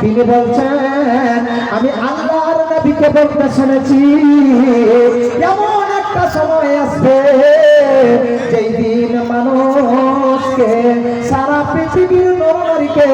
তিনি বলছেন, আমি আল্লাহর নবীকে বলতে শুনেছি, এমন একটা সময় আসবে যেই দিন মানুষকে সারা পৃথিবীর নরনারীকে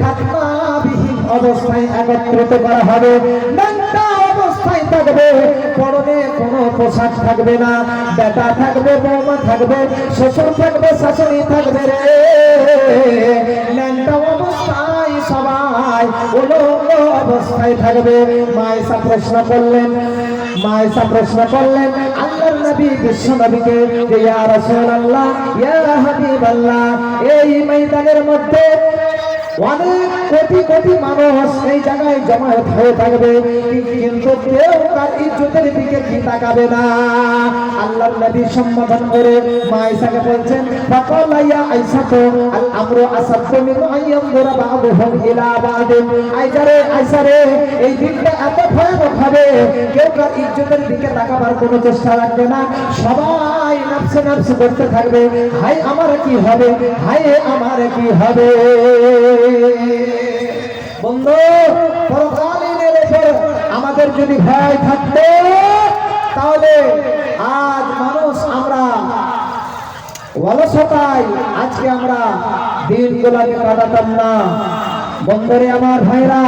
খাতনাবিহীন অবস্থায় একত্রিত করা হবে। অবস্থায় থাকবে, পরনে কোনো পোশাক থাকবে না, বেটা থাকবে, বৌমা থাকবে, শ্বশুর থাকবে, শাশুড়ি থাকবে রে। ন্যাংটা সবাই উলঙ্গ অবস্থায় থাকবে। মায়েশা প্রশ্ন করলেন, মায়েশা প্রশ্ন করলেন, আল্লাহর নবী, বিশ্ব নবীকে ইয়া রাসূলুল্লাহ, ইয়া হাবিবাল্লাহ, এই ময়দানের মধ্যে অনেক কোটি কোটি মানুষ এই জায়গায় জমায়েত হয়ে থাকবে। কিন্তু কেউ তার ইজ্জতের দিকে কি তাকাবে না? আল্লাহর নবী সম্বোধন করে মা আয়েশাকে বলছেন ফাকালা ইয়া আয়েশাতু আল আমরু আসাদু মিন আইয়ামদুরা বা'দুহুম ইলা বা'দিন। আয়েশা রে আয়েশা এই দিনটা এত ভয়ানক হবে। কেউ তার ইজ্জতের দিকে তাকাবার কোনো চেষ্টা রাখবে না। সবাই নাফসে নাফসে করতে থাকবে। হাই আমার কি হবে? হাই আমার কি হবে? বন্ধু, পরকালীনের উপর আমাদের যদি ভয় থাকতো, তাহলে আজ মানুষ আমরা অলসতায় আজকে আমরা দিনগুলাকে কাটাতাম না। বন্ধুরে আমার ভাইরা,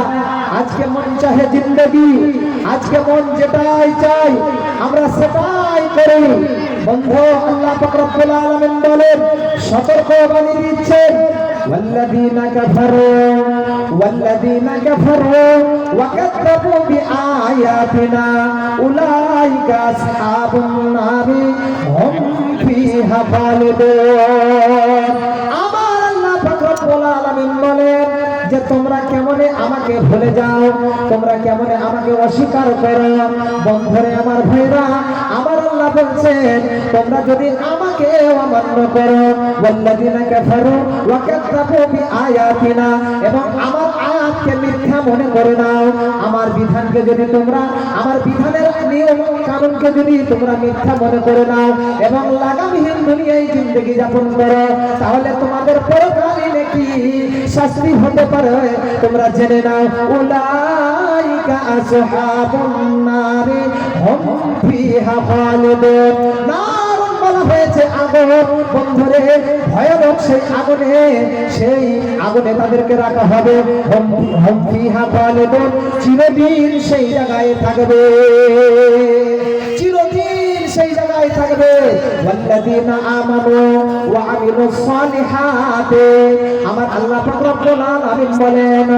আজকে মন চাহে জিন্দগি, আজকে মন যেটাই চাই, আমরা সেটাই করি। বন্ধু, আল্লাহ পাক রব্বুল বলেন, সতর্ক বাণী দিচ্ছেন والذين كفروا والذين كفروا وكذبوا بآياتنا أولئك أصحاب النار هم فيها خالدون আমার আল্লাহ পাক রব্বুল আলামিন বলেন যে তোমরা কেমনে আমাকে ভুলে যাও তোমরা কেমনে আমাকে অস্বীকার করো বন্ধুরে আমার ভাইরা আমার আল্লাহ বলছেন তোমরা যদি এবং আমার আয়াতকে মিথ্যা মনে করে নাও। আমার বিধানকে যদি তোমরা, আমার বিধানের নিয়ম কানুনকে যদি তোমরা মিথ্যা মনে করে নাও, এবং লাগামহীন দুনিয়ায় জিন্দগি যাপন করো, তাহলে তোমাদের পরকালীনে কি শাস্তি হতে পারে। তোমরা জেনে নাও, উলাইকা আসহাবুন নারি, হুম ফিহা খালিদুন। বলা হয়েছে আগুন বন্ধুরে, ভয়ানক সেই আগুনে সেই আগুনে তাদেরকে রাখা হবে। হুম হুম ফিহা খালিদুন, চিরদিন সেই জায়গায় থাকবে। চিরদিন সেই জায়গায় থাকবে। আমানু ওয়া আমিলুস সালিহাত আমার আল্লাহ পাক রব্বুল আলামিন বলেন,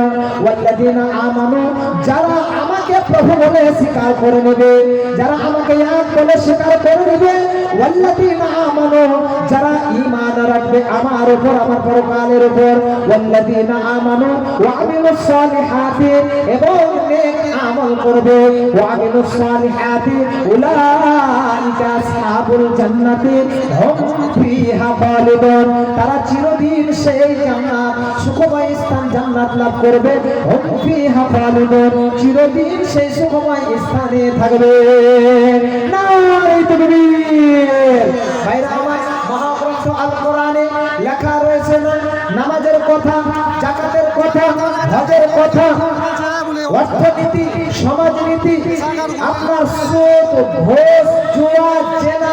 ওয়াল্লাযীনা আমানু, যারা আমাকে প্রভু বলে স্বীকার করে নেবে, যারা আমাকে এক বলে স্বীকার করে নেবে, ওয়াল্লাযীনা আমানু, যারা ঈমান রাখবে আমার উপর, আমার পরকালের উপর, ওয়াল্লাযীনা আমানু ওয়া আমিলুস সালিহাত, এবং নেক আমল করবে ওয়া আমিলুস সালিহাত, উলাইকা আসহাবুল জান্নাতি, হুম ফিহা খালিদুন তারা চিরদিন সেই জান্নাত, সুখময় স্থান জান্নাত লাভ করবে। চিরদিন সেই সুখময় স্থানে থাকবে। নামাজের কথা কথা অর্থনীতি, সমাজনীতি, আপনার সুদ ঘোষ জুয়া জেনা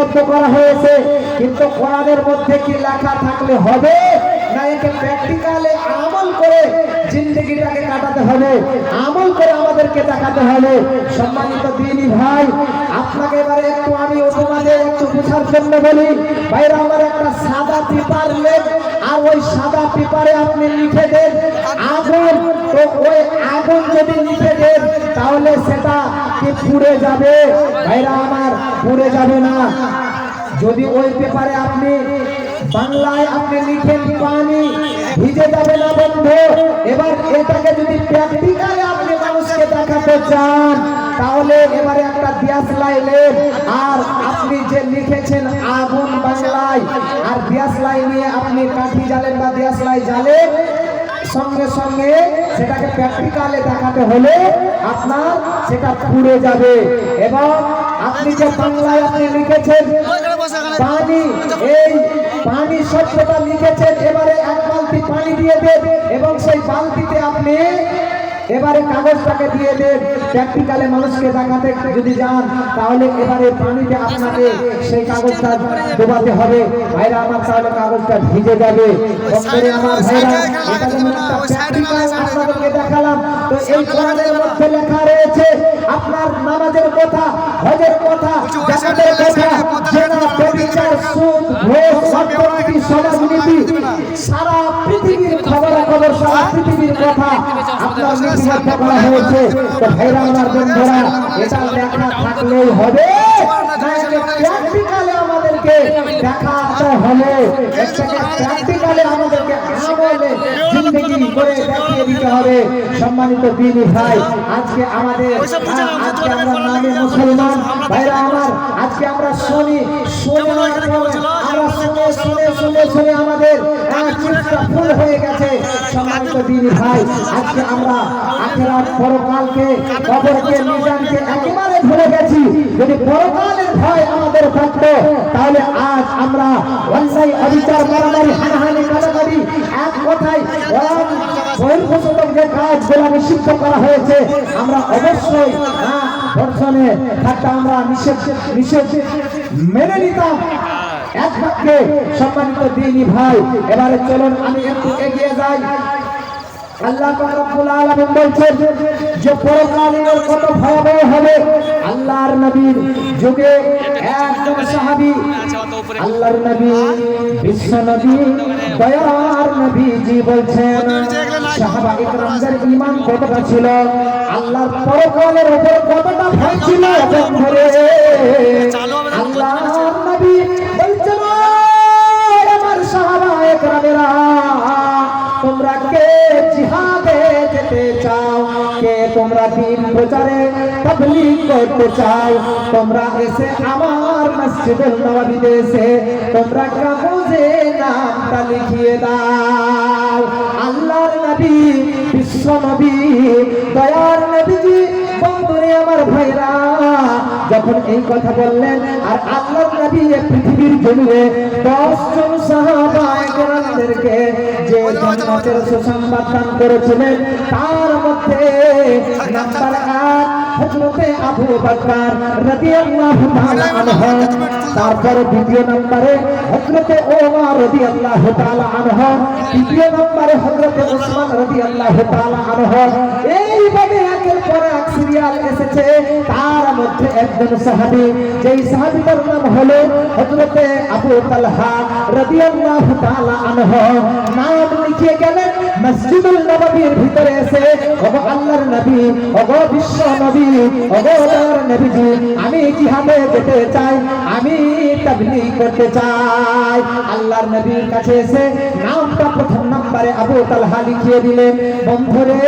লিপিবদ্ধ করা হয়েছে। কিন্তু কোরআনের মধ্যে কি লেখা থাকলে হবে? না একে প্র্যাকটিক্যালে আমল করে জিন্দগিটাকে কাটাতে হবে। আমল করে আমাদেরকে দেখাতে হবে। সম্মানিত দিনী ভাই, আপনাকে এবারে একটু আমি উপমানে একটু বোঝার জন্য বলি। ভাইরা, আমার একটা সাদা পেপার লেখ, আর ওই সাদা পেপারে আপনি লিখে দেন আগুন তো ওই আগুন যদি লিখে দেন তাহলে সেটা কি পুড়ে যাবে? ভাইরা আমার, পুড়ে যাবে না। যদি ওই পেপারে আপনি বাংলায় আপনি লিখেন পানি, ভিজে যাবে না বন্ধু। এবার এটাকে যদি প্র্যাকটিক্যালে আপনি মানুষকে দেখাতে চান, তাহলে এবারে একটা দিয়াস লাইলেন আর আপনি যে লিখেছেন আগুন বাংলায়, আর দিয়াস লাই নিয়ে আপনি কাঠি জ্বালেন বা দিয়াস লাই জ্বালেন সঙ্গে সঙ্গে সেটাকে প্র্যাকটিক্যালে দেখাতে হলে আপনার সেটা পুড়ে যাবে। এবং আপনি যে বাংলায় আপনি লিখেছেন, পানি, এই পানি সত্যটা লিখেছেন, এবারে এক বালতি পানি দিয়ে দেবে এবং সেই বালতিতে আপনি এবারে কাগজটাকে দিয়ে দেন। প্র্যাকটিক্যালে মানুষকে দেখাতে যদি যান তাহলে এবারে পানিতে আপনাকে সেই কাগজটা ডোবাতে হবে। ভাইরা আমার তাহলে কাগজটা ভিজে যাবে। আমার ভাইরা এটা যেমন একটা প্র্যাকটিক্যাল আপনাদেরকে দেখালাম। তো এই কোরআনের মধ্যে লেখা রয়েছে আপনার নামাজের কথা হজের কথা জাকাতের কথা জেনা ব্যভিচার সুদ ঘুষ অর্থনীতি সমাজনীতি সারা পৃথিবীর খবর সারা পৃথিবীর কথা আপনার করা হয়েছে। তো ভাইরা আমার বন্ধুরা এটা লেখা থাকলেই হবে। প্র্যাকটিক্যালে আমাদেরকে দেখাতে হবে। প্র্যাকটিক্যালে আমাদেরকে আমলে জিন্দগি করে দেখিয়ে দিতে হবে। সম্মানিত দিনী ভাই আজকে আমাদের আজকে আমরা নামে মুসলমান। ভাইরা আমার আজকে আমরা শুনি শুনে শুনে শুনে শুনে শুনে আমাদের ফুল হয়ে গেছে। সম্মানিত দিনী ভাই, আজকে আমরা আখেরাত পরকালকে, কবরকে, মিজানকে একেবারে ভুলে গেছি। যদি পরকালের ভয় আমাদের থাকতো, তাহলে আজ আমরা অন্যায়, অবিচার, মারামারি, হানাহানি, কাটাকাটি এক কথায় বহির্ভূষক যে কাজগুলো নিষিদ্ধ করা হয়েছে, আমরা অবশ্যই ধর্ষণে থাকতে আমরা নিষেধ নিষেধ মেনে নিতাম। এক সম্মানিত দিনী ভাই, এবারে চলুন আমি একটু এগিয়ে যাই। আল্লাহ কতটা ছিল? আল্লাহর পরকালের উপর কতটা ভয় ছিল? নবী তোমরা প্রচারে তোমরা এসে আমার এসে তোমরা কাগজে নামটা লিখিয়ে দাও। আল্লাহর নবী, বিশ্ব নবী, দয়ার নবীজি, বন্ধুরে আমার ভাইরা, যখন এই কথা বললেন, আর আল্লাহর নবী পৃথিবীর জমিনে দশ জন সাহাবায়ে যে জান্নাতের সুসংবাদ দান করেছিলেন, তার মধ্যে আবু এইভাবে এসেছে তার মধ্যে একজন সাহাবী যেই সাহাবীর নাম হলো হযরতে আবু তালহা রাদিয়াল্লাহু তাআলা আনহু নাম লিখে গেলেন মসজিদুল নববীর ভিতরে এসে, ওগো আল্লাহর নবী, ওগো বিশ্ব নবী, ওগো নবীজি, আমি জিহাদে যেতে চাই? আমি তাবলীগ করতে চাই। আল্লাহর নবীর কাছে এসে নামটা প্রথম নম্বরে আবু তালহা লিখিয়ে দিলেন, বন্ধুরে,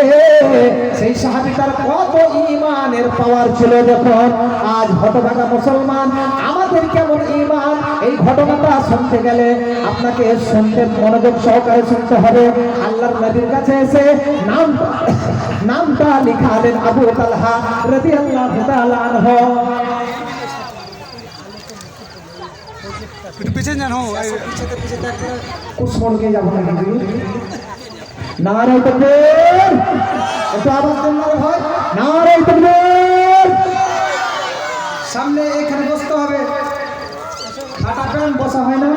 সেই সাহাবীটার কত ঈমানের পাওয়ার ছিল যখন আজ হতভাগা মুসলমান আমাদের কেমন ঈমান? এই ঘটনাটা শুনতে গেলে আপনাকে শুনতে মনোযোগ সহকারে শুনতে হবে। আল্লাহর নবীর কাছে এসে নাম নামটা লিখালেন আবু তালহা রাদিয়াল্লাহু তাআলা আনহু। একটু পিছিয়ে যান যাব না না সামনে এখানে বসতে হবে। খাটা প্যান্ট বসা হয় না।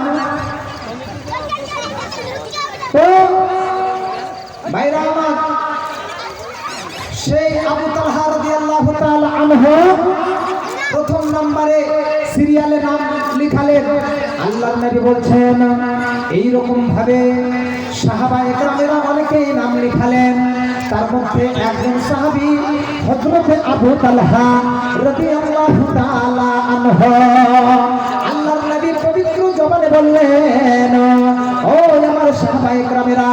ভাইরা আমার, সেই আবু তালহা রাদিয়াল্লাহু প্রথম নম্বরে সিরিয়ালে নাম লিখালেন আল্লাহর নবী বলছেন এই রকম ভাবে সাহাবা একরামেরা নাম লিখালেন। তার মধ্যে একজন সাহাবী হযরতে আবু তালহা রাদিয়াল্লাহু তাআলা আনহু। আল্লাহর নবী পবিত্র জবানে বললেন, ও আমার সাহাবা একরামেরা,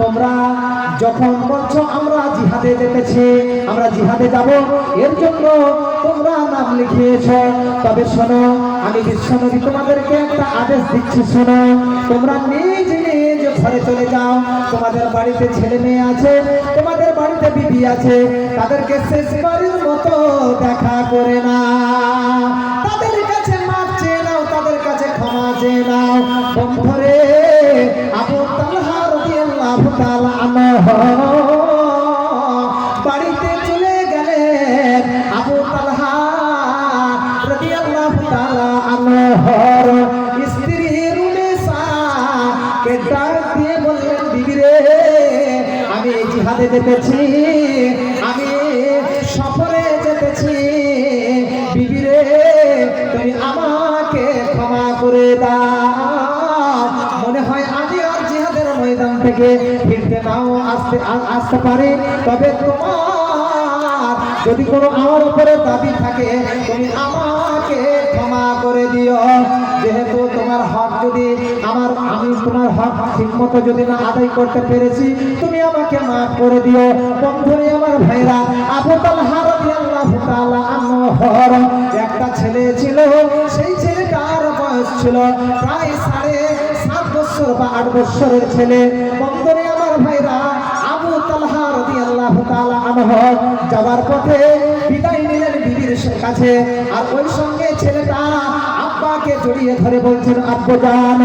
তোমরা যখন বলছো আমরা জিহাদে যেতেছি, আমরা জিহাদে যাব, এর জন্য তোমরা নাম লিখিয়েছ। তবে শোনো আমি বিশ্বনবী তোমাদেরকে একটা আদেশ দিচ্ছি, শোনো। তোমরা নিজ নিজ ঘরে চলে যাও। তোমাদের বাড়িতে ছেলে মেয়ে আছে, তোমাদের বাড়িতে বিবি আছে। তাদেরকে শেষ শেষবারের মতো দেখা করে না তাদের কাছে মাপ চেয়ে নাও, তাদের কাছে ক্ষমা চেয়ে নাও। বন্ধরে, আবু তালহা রাদিয়াল্লাহু তাআলা আনহু। যেতেছি, আমি সফরে যেতেছি। বিবি রে তুমি আমাকে ক্ষমা করে দাও। মনে হয় আমি আর জিহাদের ময়দান থেকে ফিরতে নাও, আসতে আসতে পারি। তবে তোমার যদি কোনো আমার উপরে দাবি থাকে, তুমি আমাকে ক্ষমা করে দিও। যেহেতু তোমার হক যদি আমার আমি তোমার হক ঠিক মতো যদি না আদায় করতে পেরেছি, তুমি আমাকে মাফ করে দিও। বন্ধুরে, আমার ভাইরা, আবু তালহা রাদিয়াল্লাহু তাআলা আনহর একটা ছেলে ছিল। সেই ছেলেটার বয়স ছিল প্রায় সাড়ে সাত বছর বা আট বছরের ছেলে। বন্ধুরে, আমার ভাইরা, আবু তালহা রাদিয়াল্লাহু তাআলা আনহু যাবার পথে বিদায় নিলেন। কাছে। আর ওই সঙ্গে ছেলেটা আব্বাকে জড়িয়ে ধরে বলছেন আব্বু জান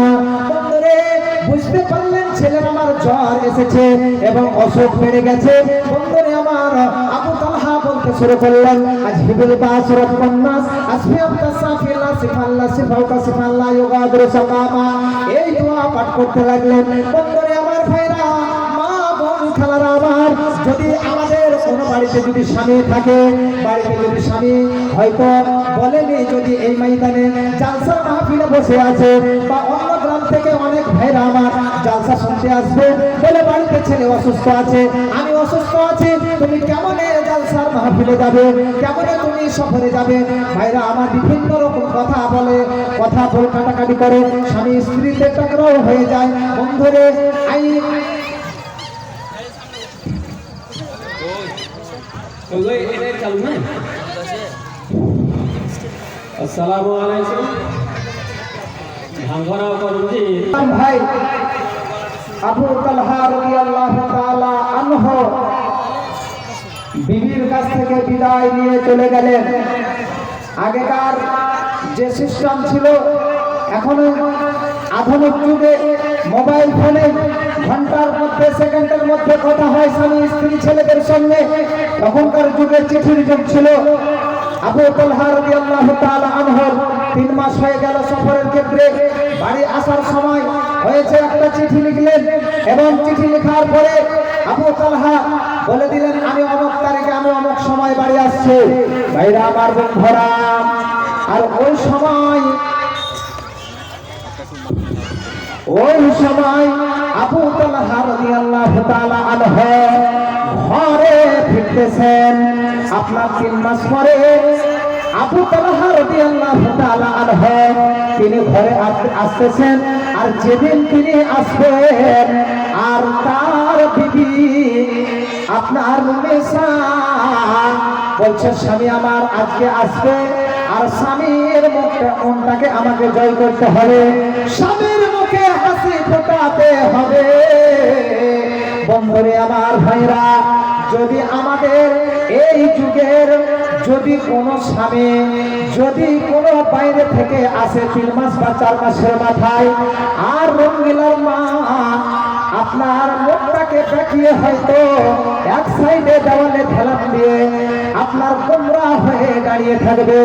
বুঝতে পারলেন ছেলের আমার জ্বর এসেছে এবং অসুখ বেড়ে গেছে। বন্ধুরে, আমার আবু তালহা বলতে শুরু করলেন, আজ হিবুল বাসরত কন্নাস আসফি আব্দা সাফিল্লা সিফাল্লা সিফাউকা সিফাল্লা ইউগাদুর সাকামা। এই দোয়া পাঠ করতে লাগলেন। বন্ধুরে, আমার ভাইরা, মা বোন, খালারা আমার, যদি আমাদের কোনো বাড়িতে যদি স্বামী থাকে, বাড়িতে যদি স্বামী হয়তো বলেনি যদি এই ময়দানে জালসা মাহফিলে বসে আছে, বা অন্য গ্রাম থেকে অনেক ভাইরা আমার জালসা শুনতে আসবে, বলে বাড়িতে ছেলে অসুস্থ আছে, আমি অসুস্থ আছি, তুমি কেমনে জালসার মাহফিলে যাবে? কেমনে তুমি সফরে যাবে? ভাইরা আমার বিভিন্ন রকম কথা বলে, কথা বল কাটাকাটি করে, স্বামী স্ত্রীতে টকরাও হয়ে যায়। বন্ধুরে, আই আসসালামু আলাইকুম ভাঙ্গরা করুজি ভাই আবু তালহা রাদিয়াল্লাহু তাআলা আনহু বিবির কাছ থেকে বিদায় নিয়ে চলে গেলেন আগেকার যে সিস্টেম ছিল এখন আধুনিক যুগে মোবাইল ফোনে ঘণ্টার সেকেন্ডের মধ্যে কথা হয় স্বামী, স্ত্রী, ছেলেদের সঙ্গে। তখনকার যুগে চিঠির যুগ ছিল। আবু তালহা রাদিয়াল্লাহু তাআলা আনহু তিন মাস হয়ে গেল সফরের ক্ষেত্রে। বাড়ি আসার সময় হয়েছে একটা চিঠি লিখলেন এবং চিঠি লেখার পরে আবু তালহা বলে দিলেন, আমি অমুক তারিখে, আমি অমুক সময় বাড়ি আসছে। বাইরে আমার বন্ধুরা আর ওই সময় ওই সময় তাআলা আনহু ঘরে ফিরতেছেন। আপনার তিন মাস পরে আবু তিনি ঘরে আসতেছেন। আর যেদিন তিনি আসবেন, আর তার বিবি আপনার বলছে, স্বামী আমার আজকে আসবে, আর স্বামীর মুখে মনটাকে আমাকে জয় করতে হবে। স্বামীর মুখে হাসি বন্ধুরে আমার ভাইরা, যদি আমাদের এই যুগের যদি কোনো স্বামী, যদি কোনো বাইরে থেকে আসে তিন মাস বা চার মাসের মাথায়, আর রঙ্গিলার মা আপনার মুখটাকে দেখিয়ে হয়তো এক সাইডে দেওয়ালে ঠেলান দিয়ে আপনার কোমরা হয়ে দাঁড়িয়ে থাকবে।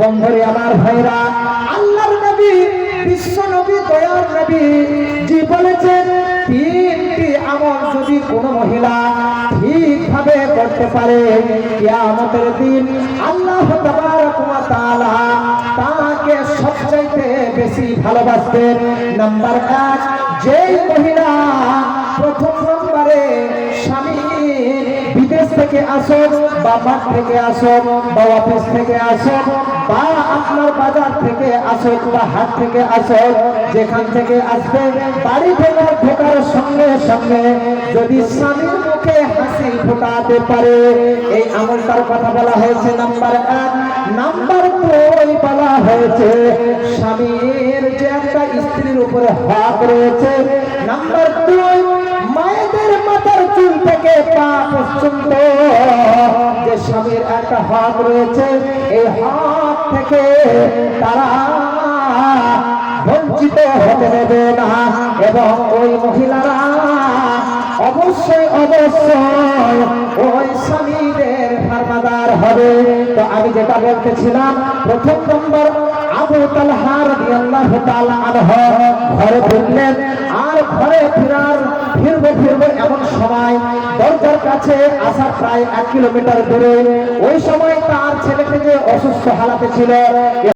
বন্ধুরে আমার ভাইরা, আল্লাহর নবী, বিশ্ব নবী, দয়ার নবী কোনো মহিলা ঠিকভাবে করতে পারে, কিয়ামতের দিন আল্লাহ তাআলা তাকে সবচাইতে বেশি ভালোবাসবেন। নাম্বার এক, যেই মহিলা প্রথম নম্বরে স্বামী বিদেশ থেকে আসুক বা মাঠ থেকে আসুক বা অফিস থেকে আসুক বা আপনার বাজার থেকে আসুক বা হাট থেকে আসুক যেখান থেকে আসবে, বাড়ি থেকে ঢোকার সঙ্গে সঙ্গে যদি স্বামীর মুখে হাসি ফোটাতে পারে, এই আমলটার কথা বলা হয়েছে নাম্বার এক। নাম্বার দুই বলা হয়েছে, স্বামীর যে একটা স্ত্রীর উপরে হাত রয়েছে। নাম্বার দুই পা পর্যন্ত যে স্বামীর একটা হক রয়েছে, এই হক থেকে তারা বঞ্চিত হতে দেবে না। এবং ওই মহিলারা অবশ্যই অবশ্যই ওই স্বামীদের ফার্মাদার হবে। তো আমি যেটা বলতেছিলাম, প্রথম নম্বর, আবু তালহা রাদিয়াল্লাহু তাআলা আনহু ঘরে আর ঘরে ফিরার, ফিরবো ফিরবো এমন সময় দরজার কাছে আসার প্রায় এক কিলোমিটার দূরে। ওই সময় তার ছেলে থেকে অসুস্থ হালাতে ছিল।